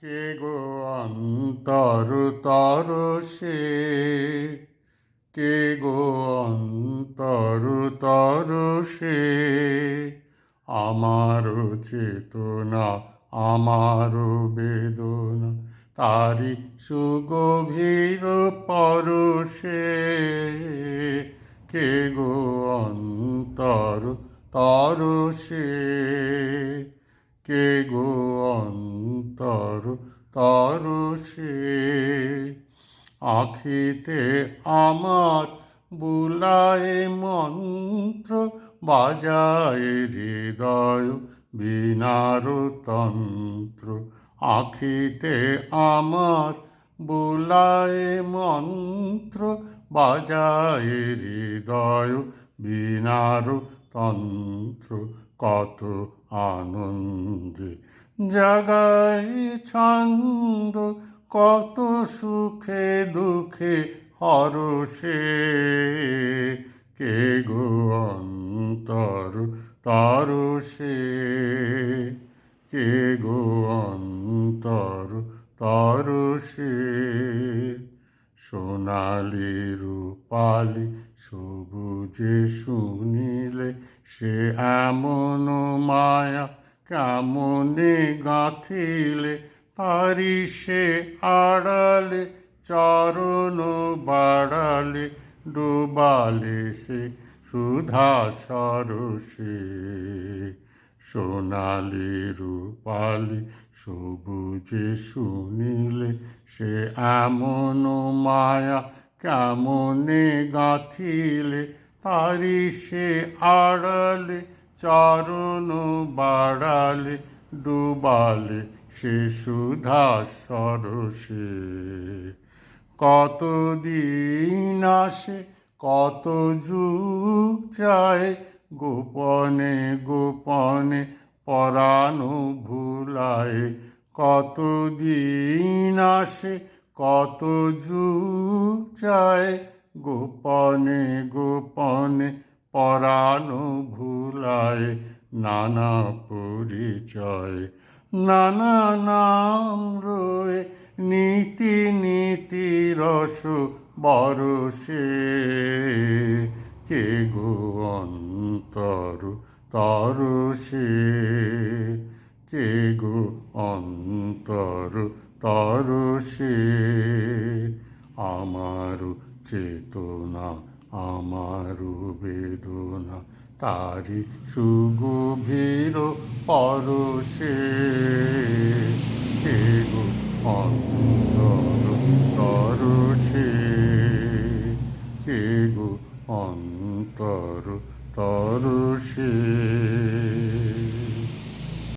কে গো অন্তর তর সে? কে গো অন্তর তর সে? আমার চেতনা, আমার বেদনা তারি সুগভীর পরশে। কে গো অন্তর তর সে? কে গো অন্তর? তরসে আখিতে আমার বুলায় মন্ত্র বাজায় হৃদয় বিনার তন্ত্র। আখিতে আমার বুলায় মন্ত্র বাজায় হৃদয় বিনার তন্ত্র কত আনন্দে। জাগাই ছন্দ, কত সুখে দুঃখে হরষে। কে গো অন্তর তরসে? কে গো অন্তর তরসে? সোনালি রূপালি সবুজে শুনিলে সে এমন মায়া কেমনে গাঁথিলে? পারি সে আড়ালে, চরণ বাড়ালে, ডুবালে সে সুধা সরসে। সোনালি রূপালি সবুজে শুনিলে সে এমন মায়া কেমনে গাঁথিলে, তারি সে আড়ালে, চরণ বাড়ালে, ডুবালে সে সুধা সরসে। কত দিন আসে, কত যুগ যায় গোপনে গোপনে পরাণু ভুলায় কত দিন আসে, কত যুগ চায় গোপনে গোপনে পরাণু ভুলায় নানা পরিচয়, নানা নাম রয়ে নীতি নীতি রস বরসে। কে গো অন্তর তরসে কে গো অন্তর? তরসে আমার চেতনা, আমার বেদনা তারি সুগভীর পরশে কে গো অন্তর? তরসে কে গো অন্তর? তরুষী।